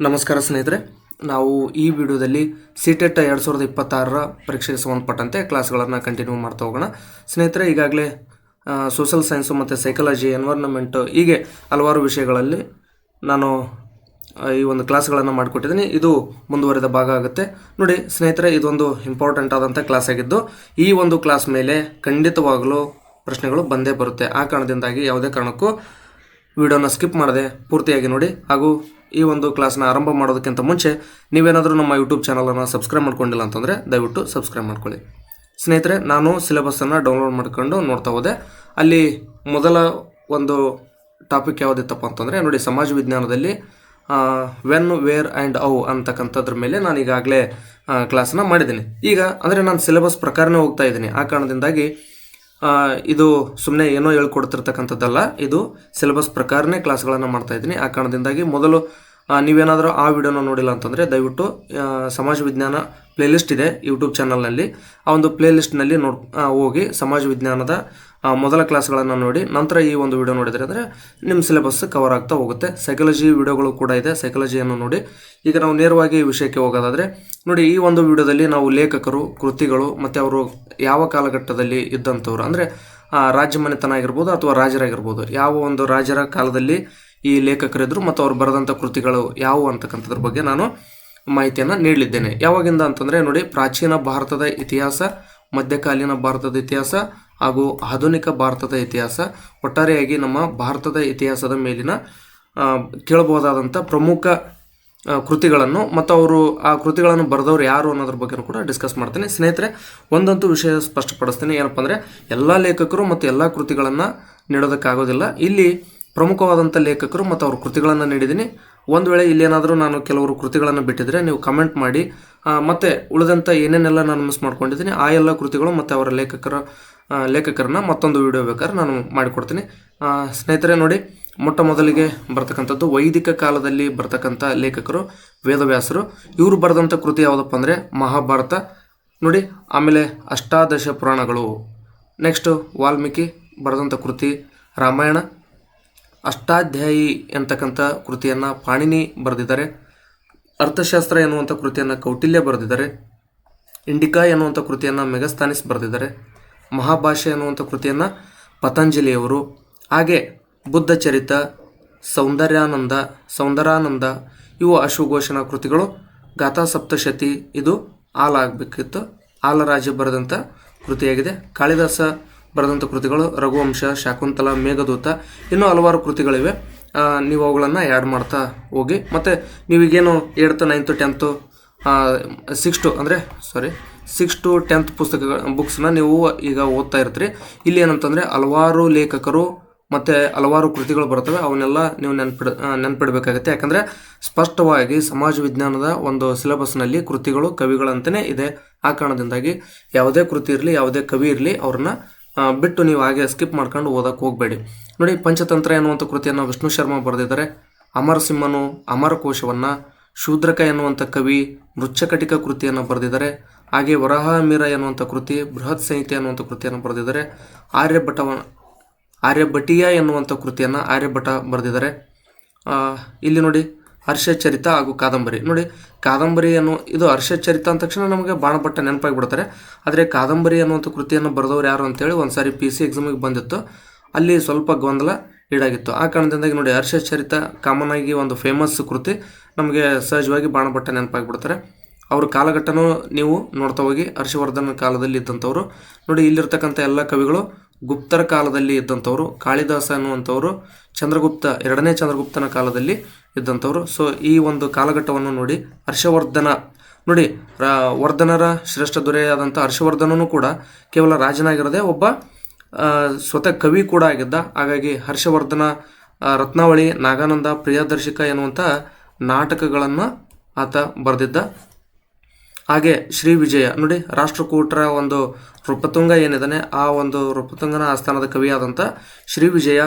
ನಮಸ್ಕಾರ ಸ್ನೇಹಿತರೆ, ನಾವು ಈ ವಿಡಿಯೋದಲ್ಲಿ ಸಿ ಟೆಟ್ ಎರಡು ಸಾವಿರದ ಇಪ್ಪತ್ತಾರರ ಪರೀಕ್ಷೆಗೆ ಸಂಬಂಧಪಟ್ಟಂತೆ ಕ್ಲಾಸ್ಗಳನ್ನು ಕಂಟಿನ್ಯೂ ಮಾಡ್ತಾ ಹೋಗೋಣ. ಸ್ನೇಹಿತರೆ, ಈಗಾಗಲೇ ಸೋಷಲ್ ಸೈನ್ಸು ಮತ್ತು ಸೈಕಾಲಜಿ ಎನ್ವೈರ್ನಮೆಂಟು ಹೀಗೆ ಹಲವಾರು ವಿಷಯಗಳಲ್ಲಿ ನಾನು ಈ ಒಂದು ಕ್ಲಾಸ್ಗಳನ್ನು ಮಾಡಿಕೊಟ್ಟಿದ್ದೀನಿ. ಇದು ಮುಂದುವರೆದ ಭಾಗ ಆಗುತ್ತೆ. ನೋಡಿ ಸ್ನೇಹಿತರೆ, ಇದೊಂದು ಇಂಪಾರ್ಟೆಂಟ್ ಆದಂಥ ಕ್ಲಾಸ್ ಆಗಿದ್ದು, ಈ ಒಂದು ಕ್ಲಾಸ್ ಮೇಲೆ ಖಂಡಿತವಾಗಲೂ ಪ್ರಶ್ನೆಗಳು ಬಂದೇ ಬರುತ್ತೆ. ಆ ಕಾರಣದಿಂದಾಗಿ ಯಾವುದೇ ಕಾರಣಕ್ಕೂ ವಿಡಿಯೋನ ಸ್ಕಿಪ್ ಮಾಡದೆ ಪೂರ್ತಿಯಾಗಿ ನೋಡಿ. ಹಾಗೂ ಈ ಒಂದು ಕ್ಲಾಸ್ನ ಆರಂಭ ಮಾಡೋದಕ್ಕಿಂತ ಮುಂಚೆ ನೀವೇನಾದರೂ ನಮ್ಮ ಯೂಟ್ಯೂಬ್ ಚಾನಲನ್ನು ಸಬ್ಸ್ಕ್ರೈಬ್ ಮಾಡ್ಕೊಂಡಿಲ್ಲ ಅಂತಂದರೆ ದಯವಿಟ್ಟು ಸಬ್ಸ್ಕ್ರೈಬ್ ಮಾಡ್ಕೊಳ್ಳಿ. ಸ್ನೇಹಿತರೆ, ನಾನು ಸಿಲೆಬಸ್ಸನ್ನು ಡೌನ್ಲೋಡ್ ಮಾಡ್ಕೊಂಡು ನೋಡ್ತಾ ಹೋದೆ. ಅಲ್ಲಿ ಮೊದಲ ಒಂದು ಟಾಪಿಕ್ ಯಾವುದಿತ್ತಪ್ಪ ಅಂತಂದರೆ, ನೋಡಿ ಸಮಾಜ ವಿಜ್ಞಾನದಲ್ಲಿ ವೆನ್ ವೇರ್ ಆ್ಯಂಡ್ ಔ ಅಂತಕ್ಕಂಥದ್ರ ಮೇಲೆ ನಾನು ಈಗಾಗಲೇ ಕ್ಲಾಸನ್ನ ಮಾಡಿದ್ದೀನಿ. ಈಗ, ಅಂದರೆ ನಾನು ಸಿಲೆಬಸ್ ಪ್ರಕಾರನೇ ಹೋಗ್ತಾ ಇದ್ದೀನಿ. ಆ ಕಾರಣದಿಂದಾಗಿ ಇದು ಸುಮ್ಮನೆ ಏನೋ ಹೇಳ್ಕೊಡ್ತಿರ್ತಕ್ಕಂಥದ್ದಲ್ಲ ಇದು ಸಿಲೆಬಸ್ ಪ್ರಕಾರನೇ ಕ್ಲಾಸ್ಗಳನ್ನು ಮಾಡ್ತಾ ಇದ್ದೀನಿ. ಆ ಕಾರಣದಿಂದಾಗಿ ಮೊದಲು ನೀವೇನಾದರೂ ಆ ವಿಡಿಯೋನ ನೋಡಿಲ್ಲ ಅಂತಂದರೆ ದಯವಿಟ್ಟು ಸಮಾಜ ವಿಜ್ಞಾನ ಪ್ಲೇಲಿಸ್ಟ್ ಇದೆ ಯೂಟ್ಯೂಬ್ ಚಾನಲ್ನಲ್ಲಿ ಆ ಒಂದು ಪ್ಲೇಲಿಸ್ಟ್ನಲ್ಲಿ ನೋಡ್ ಹೋಗಿ ಸಮಾಜ ವಿಜ್ಞಾನದ ಮೊದಲ ಕ್ಲಾಸ್ಗಳನ್ನು ನೋಡಿ, ನಂತರ ಈ ಒಂದು ವಿಡಿಯೋ ನೋಡಿದರೆ ಅಂದರೆ ನಿಮ್ಮ ಸಿಲೆಬಸ್ ಕವರ್ ಆಗ್ತಾ ಹೋಗುತ್ತೆ. ಸೈಕಾಲಜಿ ವಿಡಿಯೋಗಳು ಕೂಡ ಇದೆ ಸೈಕಾಲಜಿಯನ್ನು ನೋಡಿ. ಈಗ ನಾವು ನೇರವಾಗಿ ಈ ವಿಷಯಕ್ಕೆ ಹೋಗೋದಾದರೆ, ನೋಡಿ ಈ ಒಂದು ವಿಡಿಯೋದಲ್ಲಿ ನಾವು ಲೇಖಕರು, ಕೃತಿಗಳು ಮತ್ತು ಅವರು ಯಾವ ಕಾಲಘಟ್ಟದಲ್ಲಿ ಇದ್ದಂಥವ್ರು ಅಂದರೆ ರಾಜ್ಯ ಮನೆತನ ಆಗಿರ್ಬೋದು ಅಥವಾ ರಾಜರಾಗಿರ್ಬೋದು, ಯಾವ ಒಂದು ರಾಜರ ಕಾಲದಲ್ಲಿ ಈ ಲೇಖಕರಿದ್ರು ಮತ್ತು ಅವ್ರು ಬರೆದಂಥ ಕೃತಿಗಳು ಯಾವುವು ಅಂತಕ್ಕಂಥದ್ರ ಬಗ್ಗೆ ನಾನು ಮಾಹಿತಿಯನ್ನು ನೀಡಲಿದ್ದೇನೆ. ಯಾವಾಗಿಂದ ಅಂತಂದರೆ ನೋಡಿ, ಪ್ರಾಚೀನ ಭಾರತದ ಇತಿಹಾಸ, ಮಧ್ಯಕಾಲೀನ ಭಾರತದ ಇತಿಹಾಸ ಹಾಗೂ ಆಧುನಿಕ ಭಾರತದ ಇತಿಹಾಸ ಒಟ್ಟಾರೆಯಾಗಿ ನಮ್ಮ ಭಾರತದ ಇತಿಹಾಸದ ಮೇಲಿನ ಕೇಳಬಹುದಾದಂಥ ಪ್ರಮುಖ ಕೃತಿಗಳನ್ನು ಮತ್ತು ಅವರು ಆ ಕೃತಿಗಳನ್ನು ಬರೆದವರು ಯಾರು ಅನ್ನೋದ್ರ ಬಗ್ಗೆ ಕೂಡ ಡಿಸ್ಕಸ್ ಮಾಡ್ತೇನೆ. ಸ್ನೇಹಿತರೆ, ಒಂದಂತೂ ವಿಷಯ ಸ್ಪಷ್ಟಪಡಿಸ್ತೀನಿ ಏನಪ್ಪ ಅಂದರೆ ಎಲ್ಲ ಲೇಖಕರು ಮತ್ತು ಎಲ್ಲ ಕೃತಿಗಳನ್ನು ನೀಡೋದಕ್ಕಾಗೋದಿಲ್ಲ. ಇಲ್ಲಿ ಪ್ರಮುಖವಾದಂಥ ಲೇಖಕರು ಮತ್ತು ಅವ್ರ ಕೃತಿಗಳನ್ನು ನೀಡಿದ್ದೀನಿ. ಒಂದು ವೇಳೆ ಇಲ್ಲೇನಾದರೂ ನಾನು ಕೆಲವರು ಕೃತಿಗಳನ್ನು ಬಿಟ್ಟಿದ್ರೆ ನೀವು ಕಮೆಂಟ್ ಮಾಡಿ. ಮತ್ತು ಉಳಿದಂಥ ಏನೇನೆಲ್ಲ ನಾನು ಮಿಸ್ ಮಾಡ್ಕೊಂಡಿದ್ದೀನಿ, ಆ ಎಲ್ಲ ಕೃತಿಗಳು ಮತ್ತು ಅವರ ಲೇಖಕರ ಲೇಖಕರನ್ನ ಮತ್ತೊಂದು ವಿಡಿಯೋ ಬೇಕಾದ್ರೆ ನಾನು ಮಾಡಿಕೊಡ್ತೀನಿ. ಸ್ನೇಹಿತರೆ ನೋಡಿ, ಮೊಟ್ಟ ಮೊದಲಿಗೆ ಬರ್ತಕ್ಕಂಥದ್ದು ವೈದಿಕ ಕಾಲದಲ್ಲಿ ಬರ್ತಕ್ಕಂಥ ಲೇಖಕರು, ವೇದವ್ಯಾಸರು. ಇವರು ಬರೆದಂಥ ಕೃತಿ ಯಾವುದಪ್ಪ ಅಂದರೆ ಮಹಾಭಾರತ. ನೋಡಿ, ಆಮೇಲೆ ಅಷ್ಟಾದಶ ಪುರಾಣಗಳು. ನೆಕ್ಸ್ಟು ವಾಲ್ಮೀಕಿ ಬರೆದಂಥ ಕೃತಿ ರಾಮಾಯಣ. ಅಷ್ಟಾಧ್ಯಾಯಿ ಎಂತಕ್ಕಂಥ ಕೃತಿಯನ್ನು ಪಾಣಿನಿ ಬರೆದಿದ್ದಾರೆ. ಅರ್ಥಶಾಸ್ತ್ರ ಎನ್ನುವಂಥ ಕೃತಿಯನ್ನು ಕೌಟಿಲ್ಯ ಬರೆದಿದ್ದಾರೆ. ಇಂಡಿಕಾ ಎನ್ನುವಂಥ ಕೃತಿಯನ್ನು ಮೆಗಸ್ತಾನಿಸ್ ಬರೆದಿದ್ದಾರೆ. ಮಹಾಭಾಷೆ ಎನ್ನುವಂಥ ಕೃತಿಯನ್ನು ಪತಂಜಲಿಯವರು. ಹಾಗೆ ಬುದ್ಧ ಚರಿತ ಸೌಂದರ್ಯಾನಂದ, ಸೌಂದರಾನಂದ ಇವು ಅಶ್ವಘೋಷಣ ಕೃತಿಗಳು. ಗಾಥಾ ಸಪ್ತಶತಿ ಇದು ಆಲ ಆಗಬೇಕಿತ್ತು ಆಲರಾಜ ಬರೆದಂಥ ಕೃತಿಯಾಗಿದೆ. ಕಾಳಿದಾಸ ಬರೆದಂಥ ಕೃತಿಗಳು ರಘುವಂಶ, ಶಾಕುಂತಲ, ಮೇಘದೂತ, ಇನ್ನೂ ಹಲವಾರು ಕೃತಿಗಳಿವೆ. ನೀವು ಅವುಗಳನ್ನು ಆ್ಯಡ್ ಮಾಡ್ತಾ ಹೋಗಿ. ಮತ್ತು ನೀವೀಗೇನು eighth ninth tenth six to ಅಂದರೆ ಸಾರಿ ಸಿಕ್ಸ್ ಟು ಟೆಂತ್ ಪುಸ್ತಕಗಳ ಬುಕ್ಸ್ನ ನೀವು ಈಗ ಓದ್ತಾ ಇರ್ತೀರಿ. ಇಲ್ಲಿ ಏನಂತಂದರೆ ಹಲವಾರು ಲೇಖಕರು ಮತ್ತು ಹಲವಾರು ಕೃತಿಗಳು ಬರ್ತವೆ. ಅವನ್ನೆಲ್ಲ ನೀವು ನೆನ್ಪಿಡ ನೆನ್ಪಿಡಬೇಕಾಗತ್ತೆ. ಯಾಕಂದರೆ ಸ್ಪಷ್ಟವಾಗಿ ಸಮಾಜ ವಿಜ್ಞಾನದ ಒಂದು ಸಿಲೆಬಸ್ನಲ್ಲಿ ಕೃತಿಗಳು ಕವಿಗಳಂತಲೇ ಇದೆ. ಆ ಕಾರಣದಿಂದಾಗಿ ಯಾವುದೇ ಕೃತಿ ಇರಲಿ, ಯಾವುದೇ ಕವಿ ಇರಲಿ, ಅವ್ರನ್ನ ಬಿಟ್ಟು ನೀವು ಹಾಗೆ ಸ್ಕಿಪ್ ಮಾಡ್ಕೊಂಡು ಓದಕ್ಕೆ ಹೋಗಬೇಡಿ. ನೋಡಿ, ಪಂಚತಂತ್ರ ಎನ್ನುವಂಥ ಕೃತಿಯನ್ನು ವಿಷ್ಣು ಶರ್ಮಾ ಬರೆದಿದ್ದಾರೆ. ಅಮರಸಿಂಹನು ಅಮರಕೋಶವನ್ನು ಶೂದ್ರಕ ಎನ್ನುವಂಥ ಕವಿ ಮೃಚ್ಛಕಟಿಕ ಕೃತಿಯನ್ನು ಬರೆದಿದ್ದಾರೆ. ಹಾಗೆ ವರಹ ಮೀರ ಎನ್ನುವಂಥ ಕೃತಿ ಬೃಹತ್ ಸಂಹಿತೆ ಎನ್ನುವಂಥ ಕೃತಿಯನ್ನು ಬರೆದಿದ್ದಾರೆ. ಆರ್ಯಭಟವ ಆರ್ಯಭಟೀಯ ಎನ್ನುವಂಥ ಕೃತಿಯನ್ನು ಆರ್ಯಭಟ ಬರೆದಿದ್ದಾರೆ. ಇಲ್ಲಿ ನೋಡಿ, ಹರ್ಷಚರಿತ ಹಾಗೂ ಕಾದಂಬರಿ. ನೋಡಿ ಕಾದಂಬರಿ ಅನ್ನೋ ಇದು ಹರ್ಷಚರಿತ ಅಂದ ತಕ್ಷಣ ನಮಗೆ ಬಾಣಭಟ್ಟ ನೆನಪಾಗಿ ಬಿಡ್ತಾರೆ. ಆದರೆ ಕಾದಂಬರಿ ಅನ್ನುವಂಥ ಕೃತಿಯನ್ನು ಬರೆದವರು ಯಾರು ಅಂತೇಳಿ ಒಂದು ಸಾರಿ ಪಿ ಸಿ ಎಕ್ಸಾಮಿಗೆ ಬಂದಿತ್ತು. ಅಲ್ಲಿ ಸ್ವಲ್ಪ ಗೊಂದಲ ಈಡಾಗಿತ್ತು. ಆ ಕಾರಣದಿಂದಾಗಿ ನೋಡಿ ಹರ್ಷಚರಿತ ಕಾಮನ್ ಆಗಿ ಒಂದು ಫೇಮಸ್ ಕೃತಿ ನಮಗೆ ಸಹಜವಾಗಿ ಬಾಣಭಟ್ಟ ನೆನಪಾಗಿ ಬಿಡ್ತಾರೆ. ಅವ್ರ ಕಾಲಘಟ್ಟನೂ ನೀವು ನೋಡ್ತಾ ಹೋಗಿ ಹರ್ಷವರ್ಧನ ಕಾಲದಲ್ಲಿ ಇದ್ದಂಥವ್ರು. ನೋಡಿ ಇಲ್ಲಿರ್ತಕ್ಕಂಥ ಎಲ್ಲ ಕವಿಗಳು ಗುಪ್ತರ ಕಾಲದಲ್ಲಿ ಇದ್ದಂಥವ್ರು, ಕಾಳಿದಾಸ ಅನ್ನುವಂಥವ್ರು, ಚಂದ್ರಗುಪ್ತ, ಎರಡನೇ ಚಂದ್ರಗುಪ್ತನ ಕಾಲದಲ್ಲಿ ಇದ್ದಂಥವ್ರು. ಸೊ ಈ ಒಂದು ಕಾಲಘಟ್ಟವನ್ನು ನೋಡಿ ಹರ್ಷವರ್ಧನ, ನೋಡಿ ವರ್ಧನರ ಶ್ರೇಷ್ಠ ದೊರೆಯಾದಂಥ ಹರ್ಷವರ್ಧನನು ಕೂಡ ಕೇವಲ ರಾಜನಾಗಿರದೆ ಒಬ್ಬ ಸ್ವತಃ ಕವಿ ಕೂಡ ಆಗಿದ್ದ. ಹಾಗಾಗಿ ಹರ್ಷವರ್ಧನ ರತ್ನಾವಳಿ, ನಾಗಾನಂದ, ಪ್ರಿಯದರ್ಶಿಕ ಎನ್ನುವಂಥ ನಾಟಕಗಳನ್ನು ಆತ ಬರೆದಿದ್ದ. ಹಾಗೆ ಶ್ರೀ ವಿಜಯ, ನೋಡಿ ರಾಷ್ಟ್ರಕೂಟರ ಒಂದು ರೂಪತುಂಗ ಏನಿದಾನೆ ಆ ಒಂದು ರೂಪತುಂಗನ ಆಸ್ಥಾನದ ಕವಿಯಾದಂಥ ಶ್ರೀ ವಿಜಯ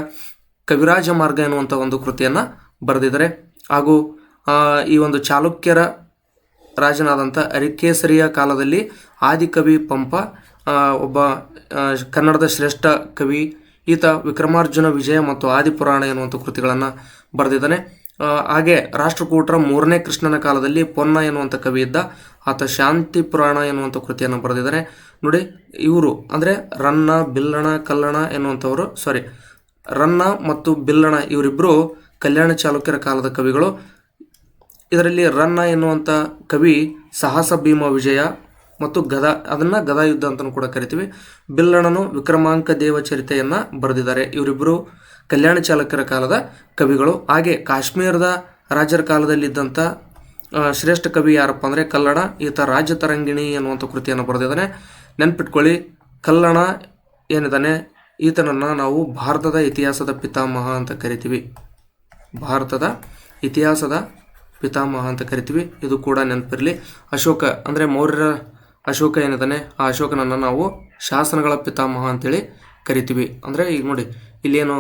ಕವಿರಾಜ ಮಾರ್ಗ ಎನ್ನುವಂಥ ಒಂದು ಕೃತಿಯನ್ನು ಬರೆದಿದ್ದಾರೆ. ಹಾಗೂ ಈ ಒಂದು ಚಾಲುಕ್ಯರ ರಾಜನಾದಂಥ ಅರಿಕೇಸರಿಯ ಕಾಲದಲ್ಲಿ ಆದಿಕವಿ ಪಂಪ ಒಬ್ಬ ಕನ್ನಡದ ಶ್ರೇಷ್ಠ ಕವಿ, ಈತ ವಿಕ್ರಮಾರ್ಜುನ ವಿಜಯ ಮತ್ತು ಆದಿಪುರಾಣ ಎನ್ನುವಂಥ ಕೃತಿಗಳನ್ನು ಬರೆದಿದ್ದಾನೆ. ಹಾಗೆ ರಾಷ್ಟ್ರಕೂಟರ ಮೂರನೇ ಕೃಷ್ಣನ ಕಾಲದಲ್ಲಿ ಪೊನ್ನ ಎನ್ನುವಂಥ ಕವಿ ಇದ್ದ. ಆತ ಶಾಂತಿ ಪುರಾಣ ಎನ್ನುವಂಥ ಕೃತಿಯನ್ನು ಬರೆದಿದ್ದಾರೆ. ನೋಡಿ, ಇವರು ಅಂದರೆ ರನ್ನ, ಬಿಲ್ಲಣ, ಕಲ್ಲಣ ಎನ್ನುವಂಥವರು. ಸಾರಿ ರನ್ನ ಮತ್ತು ಬಿಲ್ಲಣ ಇವರಿಬ್ಬರು ಕಲ್ಯಾಣ ಚಾಲುಕ್ಯರ ಕಾಲದ ಕವಿಗಳು. ಇದರಲ್ಲಿ ರನ್ನ ಎನ್ನುವಂಥ ಕವಿ ಸಾಹಸ, ಭೀಮ, ವಿಜಯ ಮತ್ತು ಗದ, ಅದನ್ನು ಗದಾಯುದ್ಧ ಅಂತಲೂ ಕೂಡ ಕರಿತೀವಿ. ಬಿಲ್ಲಣನು ವಿಕ್ರಮಾಂಕ ದೇವ ಚರಿತೆಯನ್ನು ಬರೆದಿದ್ದಾರೆ. ಇವರಿಬ್ಬರು ಕಲ್ಯಾಣ ಚಾಲುಕ್ಯರ ಕಾಲದ ಕವಿಗಳು. ಹಾಗೆ ಕಾಶ್ಮೀರದ ರಾಜರ ಕಾಲದಲ್ಲಿದ್ದಂಥ ಶ್ರೇಷ್ಠ ಕವಿ ಯಾರಪ್ಪ ಅಂದರೆ ಕಲ್ಲಣ. ಈತ ರಾಜ್ಯ ತರಂಗಿಣಿ ಎನ್ನುವಂಥ ಕೃತಿಯನ್ನು ಬರೆದಿದ್ದಾನೆ. ನೆನ್ಪಿಟ್ಕೊಳ್ಳಿ, ಕಲ್ಲಣ ಏನಿದ್ದಾನೆ ಈತನನ್ನು ನಾವು ಭಾರತದ ಇತಿಹಾಸದ ಪಿತಾಮಹ ಅಂತ ಕರಿತೀವಿ. ಭಾರತದ ಇತಿಹಾಸದ ಪಿತಾಮಹ ಅಂತ ಕರಿತೀವಿ. ಇದು ಕೂಡ ನೆನಪಿರಲಿ. ಅಶೋಕ ಅಂದರೆ ಮೌರ್ಯರ ಅಶೋಕ ಏನಿದ್ದಾನೆ ಆ ಅಶೋಕನನ್ನು ನಾವು ಶಾಸನಗಳ ಪಿತಾಮಹ ಅಂತೇಳಿ ಕರಿತೀವಿ. ಅಂದರೆ ಈಗ ನೋಡಿ, ಇಲ್ಲೇನು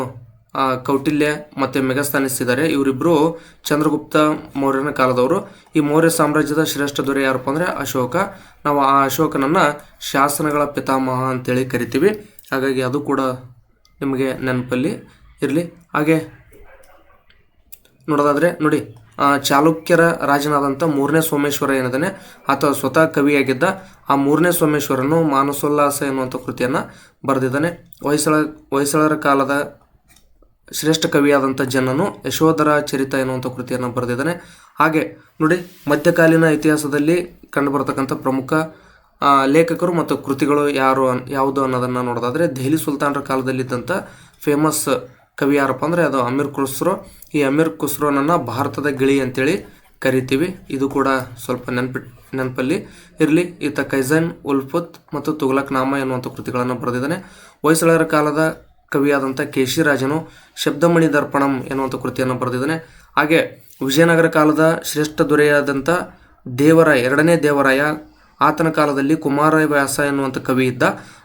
ಕೌಟಿಲ್ಯ ಮತ್ತು ಮೆಗಸ್ತಾನಿಸ್ ಇದ್ದಾರೆ ಇವರಿಬ್ಬರು ಚಂದ್ರಗುಪ್ತ ಮೌರ್ಯನ ಕಾಲದವರು. ಈ ಮೌರ್ಯ ಸಾಮ್ರಾಜ್ಯದ ಶ್ರೇಷ್ಠ ದೊರೆ ಯಾರಪ್ಪ ಅಂದರೆ ಅಶೋಕ. ನಾವು ಆ ಅಶೋಕನನ್ನು ಶಾಸನಗಳ ಪಿತಾಮಹ ಅಂತೇಳಿ ಕರಿತೀವಿ. ಹಾಗಾಗಿ ಅದು ಕೂಡ ನಿಮಗೆ ನೆನಪಲ್ಲಿ ಇರಲಿ. ಹಾಗೆ ನೋಡೋದಾದ್ರೆ ನೋಡಿ ಚಾಲುಕ್ಯರ ರಾಜನಾದಂಥ ಮೂರನೇ ಸೋಮೇಶ್ವರ ಏನಿದ್ದಾನೆ ಆತ ಸ್ವತಃ ಕವಿಯಾಗಿದ್ದ. ಆ ಮೂರನೇ ಸೋಮೇಶ್ವರನು ಮಾನಸೋಲ್ಲಾಸ ಎನ್ನುವಂಥ ಕೃತಿಯನ್ನು ಬರೆದಿದ್ದಾನೆ. ಹೊಯ್ಸಳ, ಹೊಯ್ಸಳರ ಕಾಲದ ಶ್ರೇಷ್ಠ ಕವಿಯಾದಂಥ ಜನನು ಯಶೋಧರ ಚರಿತ ಎನ್ನುವಂಥ ಕೃತಿಯನ್ನು ಬರೆದಿದ್ದಾನೆ. ಹಾಗೆ ನೋಡಿ, ಮಧ್ಯಕಾಲೀನ ಇತಿಹಾಸದಲ್ಲಿ ಕಂಡುಬರತಕ್ಕಂಥ ಪ್ರಮುಖ ಲೇಖಕರು ಮತ್ತು ಕೃತಿಗಳು ಯಾರು ಯಾವುದು ಅನ್ನೋದನ್ನು ನೋಡೋದಾದರೆ ದೆಹಲಿ ಸುಲ್ತಾನರ ಕಾಲದಲ್ಲಿದ್ದಂಥ ಫೇಮಸ್ ಕವಿ ಯಾರಪ್ಪ ಅಂದರೆ ಅದು ಅಮೀರ್ ಖುಸ್ರೋ. ಈ ಅಮೀರ್ ಖುಸ್ರೋನನ್ನು ಭಾರತದ ಗಿಳಿ ಅಂತೇಳಿ ಕರಿತೀವಿ. ಇದು ಕೂಡ ಸ್ವಲ್ಪ ನೆನಪಿ ನೆನಪಲ್ಲಿ ಇರಲಿ. ಈತ ಕೈಜನ್ ಉಲ್ಫುತ್ ಮತ್ತು ತುಘಲಕ್ ನಾಮ ಎನ್ನುವಂಥ ಕೃತಿಗಳನ್ನು ಬರೆದಿದ್ದಾನೆ. ಹೊಯ್ಸಳರ ಕಾಲದ ಕವಿಯಾದಂಥ ಕೇಶಿರಾಜನು ಶಬ್ದಮಣಿ ದರ್ಪಣಂ ಎನ್ನುವಂಥ ಕೃತಿಯನ್ನು ಬರೆದಿದ್ದಾನೆ. ಹಾಗೆ ವಿಜಯನಗರ ಕಾಲದ ಶ್ರೇಷ್ಠ ದೊರೆಯಾದಂಥ ದೇವರಾಯ ಎರಡನೇ ದೇವರಾಯ, ಆತನ ಕಾಲದಲ್ಲಿ ಕುಮಾರವ್ಯಾಸ ಎನ್ನುವಂಥ ಕವಿ ಇದ್ದ.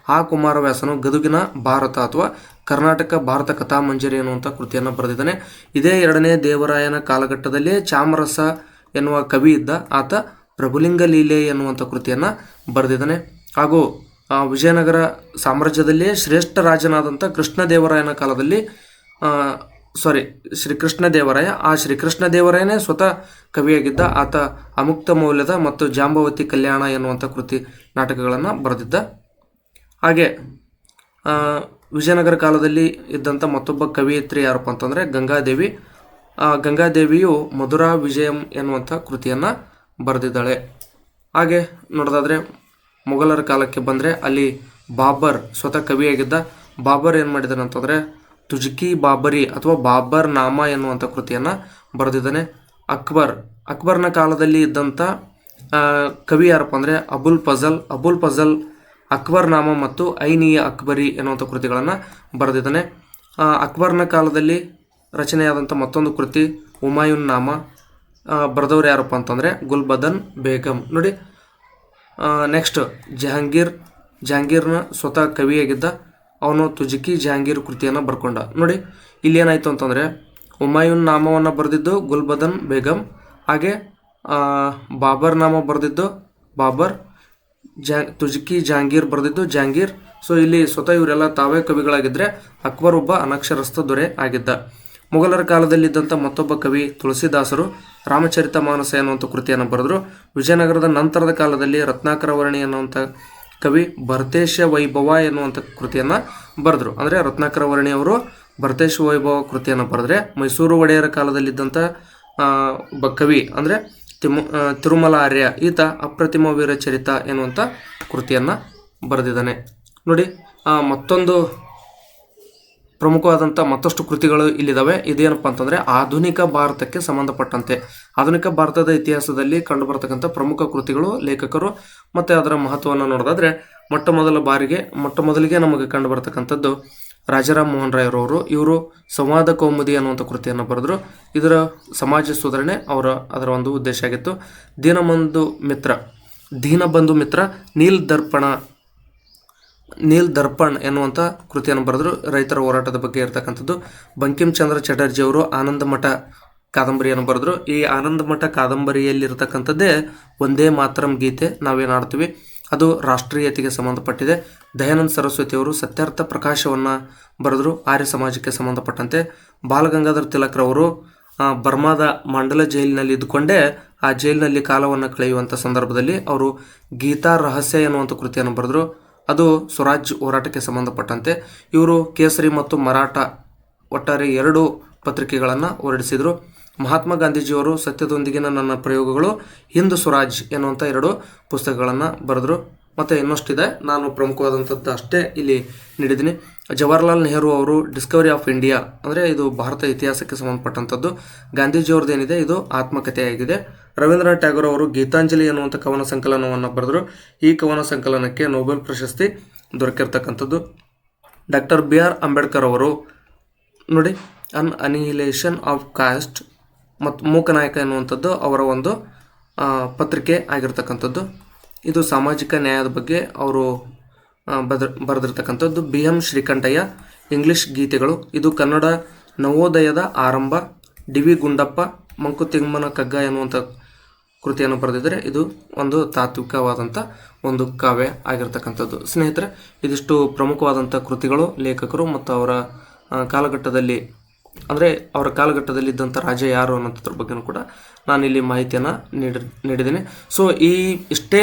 ಆ ಕುಮಾರವ್ಯಾಸನು ಗದುಗಿನ ಭಾರತ ಅಥವಾ ಕರ್ನಾಟಕ ಭಾರತ ಕಥಾಮಂಜರಿ ಎನ್ನುವಂಥ ಕೃತಿಯನ್ನು ಬರೆದಿದ್ದಾನೆ. ಇದೇ ಎರಡನೇ ದೇವರಾಯನ ಕಾಲಘಟ್ಟದಲ್ಲಿ ಚಾಮರಸ ಎನ್ನುವ ಕವಿ ಇದ್ದ. ಆತ ಪ್ರಭುಲಿಂಗ ಲೀಲೆ ಎನ್ನುವಂಥ ಕೃತಿಯನ್ನು ಬರೆದಿದ್ದಾನೆ. ಹಾಗೂ ವಿಜಯನಗರ ಸಾಮ್ರಾಜ್ಯದಲ್ಲಿ ಶ್ರೇಷ್ಠ ರಾಜನಾದಂಥ ಕೃಷ್ಣದೇವರಾಯನ ಕಾಲದಲ್ಲಿ ಸಾರಿ ಶ್ರೀಕೃಷ್ಣದೇವರಾಯ ಆ ಶ್ರೀಕೃಷ್ಣದೇವರಾಯನೇ ಸ್ವತಃ ಕವಿಯಾಗಿದ್ದ ಆತ ಅಮುಕ್ತ ಮೌಲ್ಯದ ಮತ್ತು ಜಾಂಬವತಿ ಕಲ್ಯಾಣ ಎನ್ನುವಂಥ ಕೃತಿ ನಾಟಕಗಳನ್ನು ಬರೆದಿದ್ದ. ಹಾಗೆ ವಿಜಯನಗರ ಕಾಲದಲ್ಲಿ ಇದ್ದಂಥ ಮತ್ತೊಬ್ಬ ಕವಿಯತ್ರಿ ಯಾರಪ್ಪ ಅಂತಂದರೆ ಗಂಗಾದೇವಿ. ಗಂಗಾದೇವಿಯು ಮಧುರಾ ವಿಜಯಂ ಎನ್ನುವಂಥ ಕೃತಿಯನ್ನು ಬರೆದಿದ್ದಾಳೆ. ಹಾಗೆ, ನೋಡೋದಾದರೆ ಮೊಘಲರ ಕಾಲಕ್ಕೆ ಬಂದರೆ ಅಲ್ಲಿ ಬಾಬರ್, ಸ್ವತಃ ಕವಿಯಾಗಿದ್ದ ಬಾಬರ್ ಏನು ಮಾಡಿದಾನೆ ಅಂತಂದರೆ ತುಜಕಿ ಬಾಬರಿ ಅಥವಾ ಬಾಬರ್ ನಾಮ ಎನ್ನುವಂಥ ಕೃತಿಯನ್ನು ಬರೆದಿದ್ದಾನೆ. ಅಕ್ಬರ್, ಅಕ್ಬರ್ನ ಕಾಲದಲ್ಲಿ ಇದ್ದಂಥ ಕವಿ ಯಾರಪ್ಪ ಅಂದರೆ ಅಬುಲ್ ಫಜಲ್. ಅಬುಲ್ ಫಜಲ್ ಅಕ್ಬರ್ ನಾಮ ಮತ್ತು ಐನಿಯ ಅಕ್ಬರಿ ಎನ್ನುವಂಥ ಕೃತಿಗಳನ್ನು ಬರೆದಿದ್ದಾನೆ. ಅಕ್ಬರ್ನ ಕಾಲದಲ್ಲಿ ರಚನೆಯಾದಂಥ ಮತ್ತೊಂದು ಕೃತಿ ಹುಮಾಯೂನ್ ನಾಮ. ಬರೆದವ್ರು ಯಾರಪ್ಪ ಅಂತಂದರೆ ಗುಲ್ಬದನ್ ಬೇಗಂ. ನೋಡಿ ನೆಕ್ಸ್ಟ್ ಜಹಾಂಗೀರ್, ಜಹಾಂಗೀರ್ನ ಸ್ವತಃ ಕವಿಯಾಗಿದ್ದ ಅವನು ತುಜುಕಿ ಜಹಾಂಗೀರ್ ಕೃತಿಯನ್ನು ಬರ್ಕೊಂಡ. ನೋಡಿ ಇಲ್ಲಿ ಏನಾಯಿತು ಅಂತಂದರೆ ಹುಮಾಯೂನ್ ನಾಮವನ್ನು ಬರೆದಿದ್ದು ಗುಲ್ಬದನ್ ಬೇಗಂ, ಹಾಗೆ ಬಾಬರ್ ನಾಮ ಬರೆದಿದ್ದು ಬಾಬರ್, ಜಾ, ತುಜಕಿ ಜಹಾಂಗೀರ್ ಬರೆದಿದ್ದು ಜಹಾಂಗೀರ್. ಸೊ ಇಲ್ಲಿ ಸ್ವತಃ ಇವರೆಲ್ಲ ತಾವೇ ಕವಿಗಳಾಗಿದ್ದರೆ ಅಕ್ಬರ್ ಒಬ್ಬ ಅನಕ್ಷರಸ್ಥ ದೊರೆ ಆಗಿದ್ದ. ಮೊಘಲರ ಕಾಲದಲ್ಲಿದ್ದಂಥ ಮತ್ತೊಬ್ಬ ಕವಿ ತುಳಸಿದಾಸರು ರಾಮಚರಿತ ಮಾನಸ ಎನ್ನುವಂಥ ಕೃತಿಯನ್ನು ಬರೆದರು. ವಿಜಯನಗರದ ನಂತರದ ಕಾಲದಲ್ಲಿ ರತ್ನಾಕರ ವರ್ಣಿ ಎನ್ನುವಂಥ ಕವಿ ಭರತೇಶ ವೈಭವ ಎನ್ನುವಂಥ ಕೃತಿಯನ್ನು ಬರೆದರು. ಅಂದರೆ ರತ್ನಾಕರ ವರ್ಣಿಯವರು ಭರತೇಶ ವೈಭವ ಕೃತಿಯನ್ನು ಬರೆದ್ರೆ ಮೈಸೂರು ಒಡೆಯರ ಕಾಲದಲ್ಲಿದ್ದಂಥ ಒಬ್ಬ ಕವಿ ಅಂದರೆ ತಿಮ್ಮ ತಿರುಮಲ ಆರ್ಯ ಈತ ಅಪ್ರತಿಮ ವೀರ ಚರಿತ ಎನ್ನುವಂಥ ಕೃತಿಯನ್ನು ಬರೆದಿದ್ದಾನೆ. ನೋಡಿ ಮತ್ತೊಂದು ಪ್ರಮುಖವಾದಂಥ ಮತ್ತಷ್ಟು ಕೃತಿಗಳು ಇಲ್ಲಿದ್ದಾವೆ ಇದೇನಪ್ಪ ಅಂತಂದರೆ ಆಧುನಿಕ ಭಾರತಕ್ಕೆ ಸಂಬಂಧಪಟ್ಟಂತೆ. ಆಧುನಿಕ ಭಾರತದ ಇತಿಹಾಸದಲ್ಲಿ ಕಂಡುಬರ್ತಕ್ಕಂಥ ಪ್ರಮುಖ ಕೃತಿಗಳು, ಲೇಖಕರು ಮತ್ತು ಅದರ ಮಹತ್ವವನ್ನು ನೋಡೋದಾದರೆ ಮೊಟ್ಟ ಮೊದಲ ಬಾರಿಗೆ, ಮೊಟ್ಟ ಮೊದಲಿಗೆ ನಮಗೆ ಕಂಡುಬರ್ತಕ್ಕಂಥದ್ದು ರಾಜಾರಾಮ್ ಮೋಹನ್ ರಾಯರವರು ಇವರು ಸಂವಾದ ಕೌಮುದಿ ಅನ್ನುವಂಥ ಕೃತಿಯನ್ನು ಬರೆದರು. ಇದರ ಸಮಾಜ ಸುಧಾರಣೆ ಅವರ ಅದರ ಒಂದು ಉದ್ದೇಶ ಆಗಿತ್ತು. ದೀನಬಂಧು ಮಿತ್ರ ದೀನಬಂಧು ಮಿತ್ರ ನೀಲ್ ದರ್ಪಣ ನೀಲ್ ದರ್ಪಣ್ ಎನ್ನುವಂಥ ಕೃತಿಯನ್ನು ಬರೆದರು. ರೈತರ ಹೋರಾಟದ ಬಗ್ಗೆ ಇರತಕ್ಕಂಥದ್ದು. ಬಂಕಿಂ ಚಂದ್ರ ಚಟರ್ಜಿ ಅವರು ಆನಂದ ಮಠ ಕಾದಂಬರಿಯನ್ನು ಬರೆದರು. ಈ ಆನಂದ ಮಠ ಕಾದಂಬರಿಯಲ್ಲಿರ್ತಕ್ಕಂಥದ್ದೇ ಒಂದೇ ಮಾತರಂ ಗೀತೆ ನಾವೇನು ಆಡ್ತೀವಿ ಅದು ರಾಷ್ಟ್ರೀಯತೆಗೆ ಸಂಬಂಧಪಟ್ಟಿದೆ. ದಯಾನಂದ ಸರಸ್ವತಿ ಅವರು ಸತ್ಯಾರ್ಥ ಪ್ರಕಾಶವನ್ನು ಬರೆದರು, ಆರ್ಯ ಸಮಾಜಕ್ಕೆ ಸಂಬಂಧಪಟ್ಟಂತೆ. ಬಾಲಗಂಗಾಧರ್ ತಿಲಕ್ರವರು ಬರ್ಮಾದ ಮಂಡಲ ಜೈಲಿನಲ್ಲಿ ಇದ್ದುಕೊಂಡೇ ಆ ಜೈಲಿನಲ್ಲಿ ಕಾಲವನ್ನು ಕಳೆಯುವಂಥ ಸಂದರ್ಭದಲ್ಲಿ ಅವರು ಗೀತಾ ರಹಸ್ಯ ಎನ್ನುವಂಥ ಕೃತಿಯನ್ನು ಬರೆದರು. ಅದು ಸ್ವರಾಜ್ ಹೋರಾಟಕ್ಕೆ ಸಂಬಂಧಪಟ್ಟಂತೆ ಇವರು ಕೇಸರಿ ಮತ್ತು ಮರಾಠ ಒಟ್ಟಾರೆ ಎರಡು ಪತ್ರಿಕೆಗಳನ್ನು ಹೊರಡಿಸಿದರು. ಮಹಾತ್ಮ ಗಾಂಧೀಜಿಯವರು ಸತ್ಯದೊಂದಿಗಿನ ನನ್ನ ಪ್ರಯೋಗಗಳು, ಹಿಂದೂ ಸ್ವರಾಜ್ ಎನ್ನುವಂಥ ಎರಡು ಪುಸ್ತಕಗಳನ್ನು ಬರೆದರು. ಮತ್ತು ಇನ್ನಷ್ಟಿದೆ, ನಾನು ಪ್ರಮುಖವಾದಂಥದ್ದು ಅಷ್ಟೇ ಇಲ್ಲಿ ನೀಡಿದ್ದೀನಿ. ಜವಾಹರ್ಲಾಲ್ ನೆಹರು ಅವರು ಡಿಸ್ಕವರಿ ಆಫ್ ಇಂಡಿಯಾ ಅಂದರೆ ಇದು ಭಾರತ ಇತಿಹಾಸಕ್ಕೆ ಸಂಬಂಧಪಟ್ಟಂಥದ್ದು. ಗಾಂಧೀಜಿಯವ್ರದ್ದು ಏನಿದೆ? ಇದು ಆತ್ಮಕಥೆಯಾಗಿದೆ. ರವೀಂದ್ರನಾಥ್ ಟ್ಯಾಗೋರ್ ಅವರು ಗೀತಾಂಜಲಿ ಅನ್ನುವಂಥ ಕವನ ಸಂಕಲನವನ್ನು ಬರೆದರು. ಈ ಕವನ ಸಂಕಲನಕ್ಕೆ ನೊಬೆಲ್ ಪ್ರಶಸ್ತಿ ದೊರಕಿರ್ತಕ್ಕಂಥದ್ದು. ಡಾಕ್ಟರ್ ಬಿ ಆರ್ ಅಂಬೇಡ್ಕರ್ ಅವರು ನೋಡಿ ಅನ್ ಅನಿಹಿಲೇಷನ್ ಆಫ್ ಕಾಸ್ಟ್ ಮತ್ತು ಮೂಕನಾಯಕ ಎನ್ನುವಂಥದ್ದು ಅವರ ಒಂದು ಪತ್ರಿಕೆ ಆಗಿರ್ತಕ್ಕಂಥದ್ದು. ಇದು ಸಾಮಾಜಿಕ ನ್ಯಾಯದ ಬಗ್ಗೆ ಅವರು ಬದ್ರ, ಬರೆದಿರ್ತಕ್ಕಂಥದ್ದು ಬಿ ಎಂ ಶ್ರೀಕಂಠಯ್ಯ, ಇಂಗ್ಲಿಷ್ ಗೀತೆಗಳು. ಇದು ಕನ್ನಡ ನವೋದಯದ ಆರಂಭ. ಡಿ ವಿ ಗುಂಡಪ್ಪ ಮಂಕುತಿಮ್ಮನ ಕಗ್ಗ ಎನ್ನುವಂಥ ಕೃತಿಯನ್ನು ಬರೆದಿದ್ದರೆ. ಇದು ಒಂದು ತಾತ್ವಿಕವಾದಂಥ ಒಂದು ಕಾವ್ಯ ಆಗಿರ್ತಕ್ಕಂಥದ್ದು. ಸ್ನೇಹಿತರೆ, ಇದಿಷ್ಟು ಪ್ರಮುಖವಾದಂಥ ಕೃತಿಗಳು ಲೇಖಕರು ಮತ್ತು ಅವರ ಕಾಲಘಟ್ಟದಲ್ಲಿ ಅಂದರೆ ಅವರ ಕಾಲಘಟ್ಟದಲ್ಲಿ ಇದ್ದಂಥ ರಾಜ ಯಾರು ಅನ್ನೋದ್ರ ಬಗ್ಗೆನೂ ಕೂಡ ನಾನು ಇಲ್ಲಿ ಮಾಹಿತಿಯನ್ನು ನೀಡಿ, ನೀಡಿದ್ದೀನಿ. ಸೊ ಈ ಇಷ್ಟೇ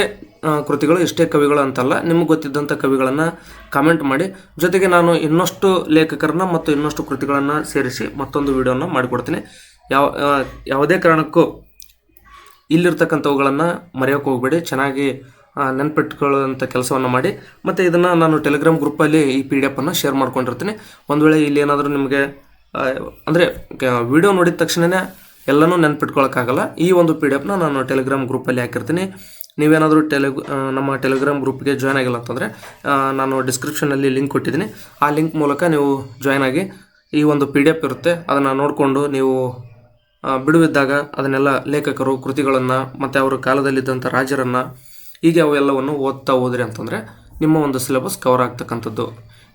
ಕೃತಿಗಳು, ಇಷ್ಟೇ ಕವಿಗಳು ಅಂತಲ್ಲ, ನಿಮಗೆ ಗೊತ್ತಿದ್ದಂಥ ಕವಿಗಳನ್ನು ಕಾಮೆಂಟ್ ಮಾಡಿ. ಜೊತೆಗೆ ನಾನು ಇನ್ನಷ್ಟು ಲೇಖಕರನ್ನ ಮತ್ತು ಇನ್ನಷ್ಟು ಕೃತಿಗಳನ್ನು ಸೇರಿಸಿ ಮತ್ತೊಂದು ವಿಡಿಯೋನ ಮಾಡಿಕೊಡ್ತೀನಿ. ಯಾವ ಯಾವುದೇ ಕಾರಣಕ್ಕೂ ಇಲ್ಲಿರ್ತಕ್ಕಂಥವುಗಳನ್ನು ಮರೆಯೋಕೆ ಹೋಗಬೇಡಿ. ಚೆನ್ನಾಗಿ ನೆನ್ಪಿಟ್ಕೊಳ್ಳುವಂಥ ಕೆಲಸವನ್ನು ಮಾಡಿ. ಮತ್ತು ಇದನ್ನು ನಾನು ಟೆಲಿಗ್ರಾಮ್ ಗ್ರೂಪಲ್ಲಿ ಈ ಪಿ ಡಿ ಎಫನ್ನು ಶೇರ್ ಮಾಡ್ಕೊಂಡಿರ್ತೀನಿ. ಒಂದು ವೇಳೆ ಇಲ್ಲಿ ಏನಾದರೂ ನಿಮಗೆ ಅಂದರೆ ವಿಡಿಯೋ ನೋಡಿದ ತಕ್ಷಣವೇ ಎಲ್ಲನೂ ನೆನ್ಪಿಟ್ಕೊಳ್ಳೋಕ್ಕಾಗಲ್ಲ ಈ ಒಂದು ಪಿ ಡಿ ಎಫ್ನ ನಾನು ಟೆಲಿಗ್ರಾಮ್ ಗ್ರೂಪಲ್ಲಿ ಹಾಕಿರ್ತೀನಿ. ನೀವೇನಾದರೂ ಟೆಲಿಗ್ ನಮ್ಮ ಟೆಲಿಗ್ರಾಮ್ ಗ್ರೂಪ್ಗೆ ಜಾಯ್ನ್ ಆಗಿಲ್ಲ ಅಂತಂದರೆ ನಾನು ಡಿಸ್ಕ್ರಿಪ್ಷನಲ್ಲಿ ಲಿಂಕ್ ಕೊಟ್ಟಿದ್ದೀನಿ. ಆ ಲಿಂಕ್ ಮೂಲಕ ನೀವು ಜಾಯ್ನ್ ಆಗಿ ಈ ಒಂದು ಪಿ ಡಿ ಎಫ್ ಇರುತ್ತೆ. ಅದನ್ನು ನೋಡಿಕೊಂಡು ನೀವು ಬಿಡುವಿದ್ದಾಗ ಅದನ್ನೆಲ್ಲ ಲೇಖಕರು, ಕೃತಿಗಳನ್ನು, ಮತ್ತು ಅವರ ಕಾಲದಲ್ಲಿದ್ದಂಥ ರಾಜರನ್ನು, ಹೀಗೆ ಅವೆಲ್ಲವನ್ನು ಓದ್ತಾ ಹೋದ್ರಿ ಅಂತಂದರೆ ನಿಮ್ಮ ಒಂದು ಸಿಲೆಬಸ್ ಕವರ್ ಆಗ್ತಕ್ಕಂಥದ್ದು.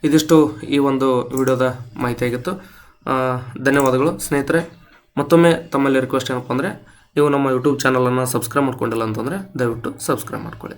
ಇದಿಷ್ಟು ಈ ಒಂದು ವಿಡಿಯೋದ ಮಾಹಿತಿಯಾಗಿತ್ತು ಧನ್ಯವಾದಗಳು ಸ್ನೇಹಿತರೆ. ಮತ್ತೊಮ್ಮೆ ತಮ್ಮಲ್ಲಿ ರಿಕ್ವೆಸ್ಟ್ ಏನಪ್ಪ ಅಂದರೆ, ನೀವು ನಮ್ಮ ಯೂಟ್ಯೂಬ್ ಚಾನಲನ್ನು ಸಬ್ಸ್ಕ್ರೈಬ್ ಮಾಡ್ಕೊಂಡಿಲ್ಲ ಅಂತಂದರೆ ದಯವಿಟ್ಟು ಸಬ್ಸ್ಕ್ರೈಬ್ ಮಾಡ್ಕೊಳ್ಳಿ.